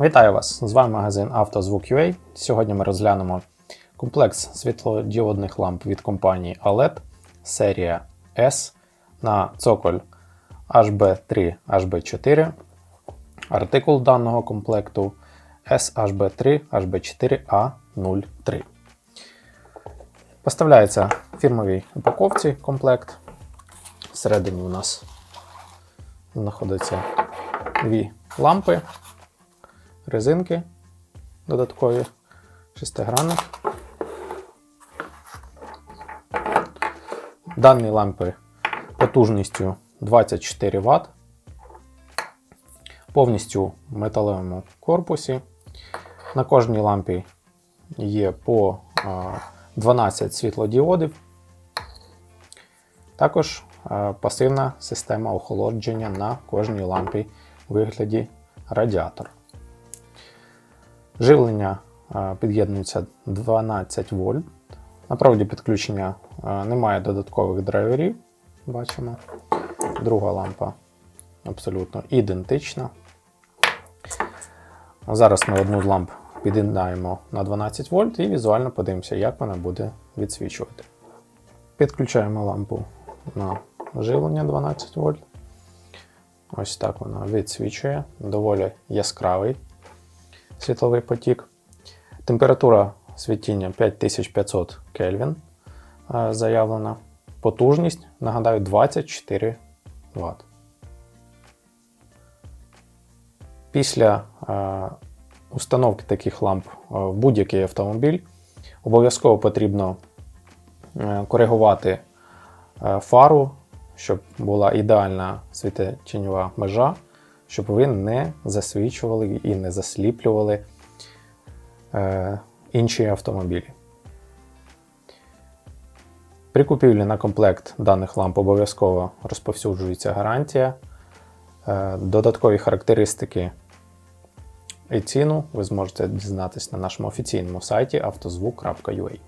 Вітаю вас! З вами магазин «Автозвук.UA». Сьогодні ми розглянемо комплекс світлодіодних ламп від компанії OLED серія S на цоколь HB3 HB4. Артикул даного комплекту SHB3 HB4A03. Поставляється в фірмовій упаковці комплект. Всередині у нас знаходяться дві лампи резинки додаткові, шестигранник. Дані лампи потужністю 24 Вт, повністю в металевому корпусі. На кожній лампі є по 12 світлодіодів. Також пасивна система охолодження на кожній лампі у вигляді радіатора. Живлення е, під'єднується 12 вольт. На проводі підключення е, немає додаткових драйверів. Бачимо. Друга лампа абсолютно ідентична. Зараз ми одну з ламп під'єднаємо на 12 вольт і візуально подивимося, як вона буде відсвічувати. Підключаємо лампу на живлення 12 вольт. Ось так вона відсвічує, доволі яскравий світловий потік. Температура світіння 5500 Кельвін е, заявлена. Потужність, нагадаю, 24 Вт. Після е, установки таких ламп е, в будь-який автомобіль обов'язково потрібно коригувати фару, щоб була ідеальна світотіньова межа щоб ви не засвічували і не засліплювали е, інші автомобілі. При купівлі на комплект даних ламп обов'язково розповсюджується гарантія. Е, додаткові характеристики і ціну ви зможете дізнатися на нашому офіційному сайті автозвук.ua.